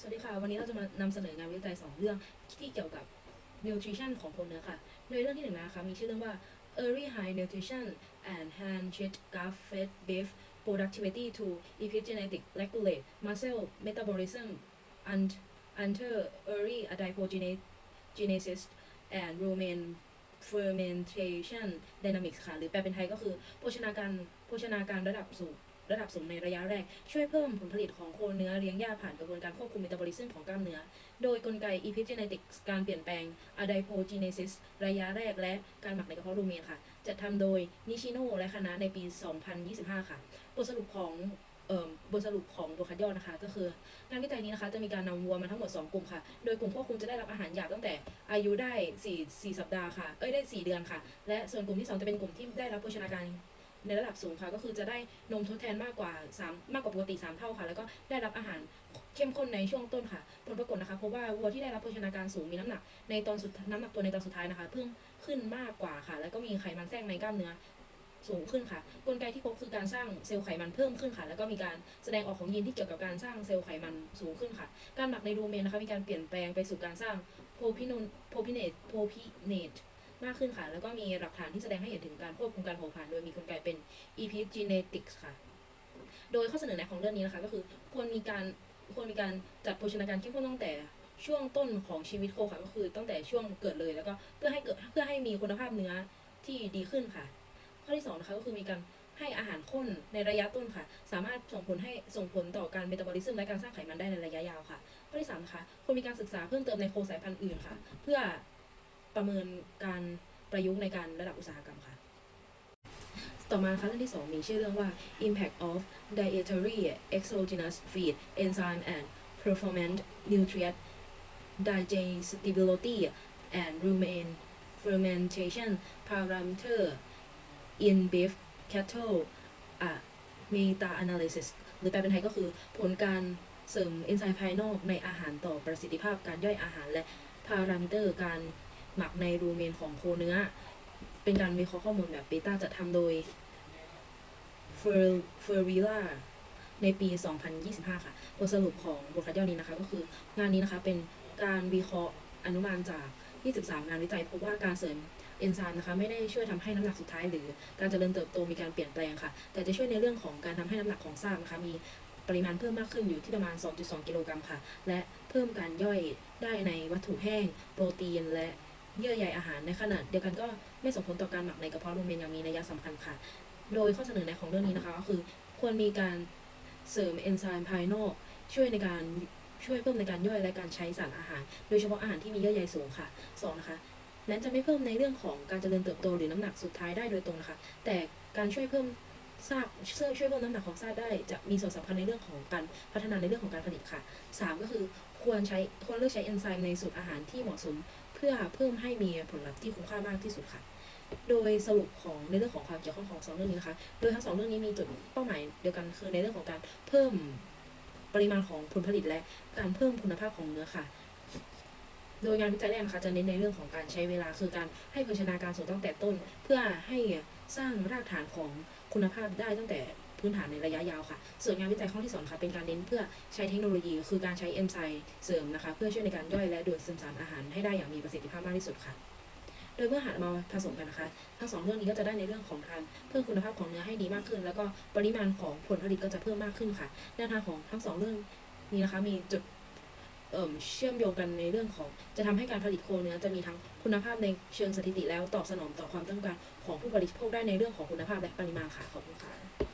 สวัสดีค่ะ วันนี้เราจะมานำเสนองานวิจัย 2 เรื่องที่เกี่ยวกับ nutrition ของคนเนื้อค่ะ โดยเรื่องที่หนึ่งนะคะมีชื่อเรื่องว่า early high nutrition and hand shit grass fed beef productivity to epigenetic regulate muscle metabolism and under early adipogenesis and rumen fermentation dynamics ค่ะ หรือแปลเป็นไทยก็คือโภชนาการโภชนาการระดับสูง ระดับสูงในระยะแรก ช่วยเพิ่มผลผลิตของโคเนื้อเลี้ยงหญ้าผ่านกระบวนการควบคุมเมตาบอลิซึมของกล้ามเนื้อ โดยกลไก epigenetic การเปลี่ยนแปลง adipogenesis ระยะแรกและการหมักในกระเพาะรูเมนค่ะจัดทำโดยนิชิโนและคณะในปี 2025 ค่ะบทสรุปของบทสรุปของบทคัดย่อนะคะ ก็คือ งานวิจัยนี้นะคะจะมีการนำวัวมาทั้งหมด 2 กลุ่มค่ะ โดยกลุ่มควบคุมจะได้รับอาหารหยาบตั้งแต่อายุได้ 4 4 สัปดาห์ค่ะ เอ้ยได้ 4 เดือนค่ะ และส่วนกลุ่มที่ 2 จะเป็นกลุ่มที่ได้รับโภชนาการ ในระดับสูงค่ะ ก็คือจะได้นมทดแทนมากกว่า3มากกว่าปกติ 3 เท่าค่ะ แล้วก็ได้รับอาหารเข้มข้นในช่วงต้นค่ะ ผลปรากฏนะคะเพบว่าวัวที่ได้รับโภชนาการสูงมีน้ำหนัก ในตอนสุดน้ำหนักตัวในตอนสุดท้ายนะคะเพิ่มขึ้นมากกว่าค่ะ แล้วก็มีไขมันแทรกในกล้ามเนื้อสูงขึ้นค่ะ กลไกที่พบคือการสร้างเซลล์ไขมันเพิ่มขึ้นค่ะ แล้วก็มีการแสดงออกของยีนที่เกี่ยวกับการสร้างเซลล์ไขมันสูงขึ้นค่ะ การหมักในรูเมนนะคะมีการเปลี่ยนแปลงไปสู่การสร้างโพพิโนโพพิเนตโพพิเนต มากขึ้นค่ะ แล้วก็มีหลักฐานที่แสดงให้เห็นถึงการควบคุมการเผาผลาญโดยมีกลไกเป็น epigenetics ค่ะ โดยข้อเสนอแนะของเรื่องนี้นะคะ ก็คือควรมีการควรมีการจัดโภชนาการเข้มข้นตั้งแต่ช่วงต้นของชีวิตโคค่ะก็คือตั้งแต่ช่วงเกิดเลยแล้วก็เพื่อให้เกิดเพื่อให้มีคุณภาพเนื้อที่ดีขึ้นค่ะ ข้อที่สองนะคะก็คือมีการให้อาหารข้นในระยะต้นค่ะ สามารถส่งผลให้ส่งผลต่อการเมตาบอลิซึมและการสร้างไขมันได้ในระยะยาวค่ะ ข้อที่สามนะคะควรมีการศึกษาเพิ่มเติมในโคสายพันธุ์อื่นค่ะ เพื่อ ประเมินการประยุกต์ในการระดับอุตสาหกรรมค่ะ ต่อมาคะเรื่องที่ 2 มีชื่อเรื่องว่า impact of dietary exogenous feed enzyme and performance nutrient digestibility and rumen fermentation parameter in beef cattle อะ meta analysis หรือแปลเป็นไทยก็คือผลการเสริมเอนไซม์ภายนอกในอาหารต่อประสิทธิภาพการย่อยอาหารและพารามิเตอร์การ หมักในรูเมนของโคเนื้อ เป็นการวิเคราะห์ข้อมูลแบบเบต้าจัดทำโดยเฟอร์เฟอร์วิล่าในปี 2025 ค่ะ บทสรุปของบทคัดย่อนี้นะคะ ก็คืองานนี้นะคะเป็นการวิเคราะห์อนุมานจาก 23 งานวิจัยพบว่าการเสริมเอนไซม์นะคะไม่ได้ช่วยทำให้น้ำหนักสุดท้าย หรือการเจริญเติบโตมีการเปลี่ยนแปลงค่ะ แต่จะช่วยในเรื่องของการทำให้น้ำหนักของซากนะคะมีปริมาณเพิ่มมากขึ้นอยู่ที่ประมาณ 2.2 กิโลกรัมค่ะ และเพิ่มการย่อยได้ในวัตถุแห้ง โปรตีนและ เยื่อใยอาหารในขณะเดียวกันก็ไม่ส่งผลต่อการหมักในกระเพาะรูเมนอย่างมีนัยสำคัญค่ะ โดยข้อเสนอแนะของเรื่องนี้นะคะก็คือควรมีการเสริมเอนไซม์ภายนอก ช่วยในการช่วยเพิ่มในการย่อยและการใช้สารอาหาร โดยเฉพาะอาหารที่มีเยื่อใยสูงค่ะสองนะคะแม้นจะไม่เพิ่มในเรื่องของการเจริญเติบโตหรือน้ำหนักสุดท้ายได้โดยตรงนะคะ แต่การช่วยเพิ่มซากช่วยช่วยเพิ่มน้ำหนักของซากได้จะมีส่วนสำคัญในเรื่องของการพัฒนาในเรื่องของการผลิตค่ะสามก็คือควรใช้ควรเลือกใช้เอนไซม์ในสูตรอาหารที่เหมาะสม เพื่อเพิ่มให้มีผลลัพธ์ที่คุ้มค่ามากที่สุดค่ะ โดยสรุปของในเรื่องของความเกี่ยวข้องของสองเรื่องนี้นะคะ โดยทั้งสองเรื่องนี้มีจุดเป้าหมายเดียวกันคือในเรื่องของการเพิ่มปริมาณของผลผลิตและการเพิ่มคุณภาพของเนื้อค่ะ โดยงานวิจัยแรกนะคะจะเน้นในเรื่องของการใช้เวลาคือการให้โภชนาการสูงตั้งแต่ต้น เพื่อให้สร้างรากฐานของคุณภาพได้ตั้งแต่ พื้นฐานในระยะยาวค่ะ ส่วนงานวิจัยข้อที่สองค่ะเป็นการเน้นเพื่อใช้เทคโนโลยี คือการใช้เอนไซม์เสริมนะคะ เพื่อช่วยในการย่อยและดูดซึมสารอาหารให้ได้อย่างมีประสิทธิภาพมากที่สุดค่ะโดยเมื่อหามาผสมกันนะคะ ทั้งสองเรื่องนี้ก็จะได้ในเรื่องของการเพิ่มคุณภาพของเนื้อให้ดีมากขึ้น แล้วก็ปริมาณของผลผลิตก็จะเพิ่มมากขึ้นค่ะแนวทางของทั้งสองเรื่องนี้นะคะมีจุดเเชื่อมโยงกันในเรื่องของ จะทำให้การผลิตโคเนื้อจะมีทั้งคุณภาพในเชิงสถิติแล้วตอบสนองต่อความต้องการของผู้บริโภคได้ในเรื่องของคุณภาพและปริมาณค่ะขอบคุณค่ะ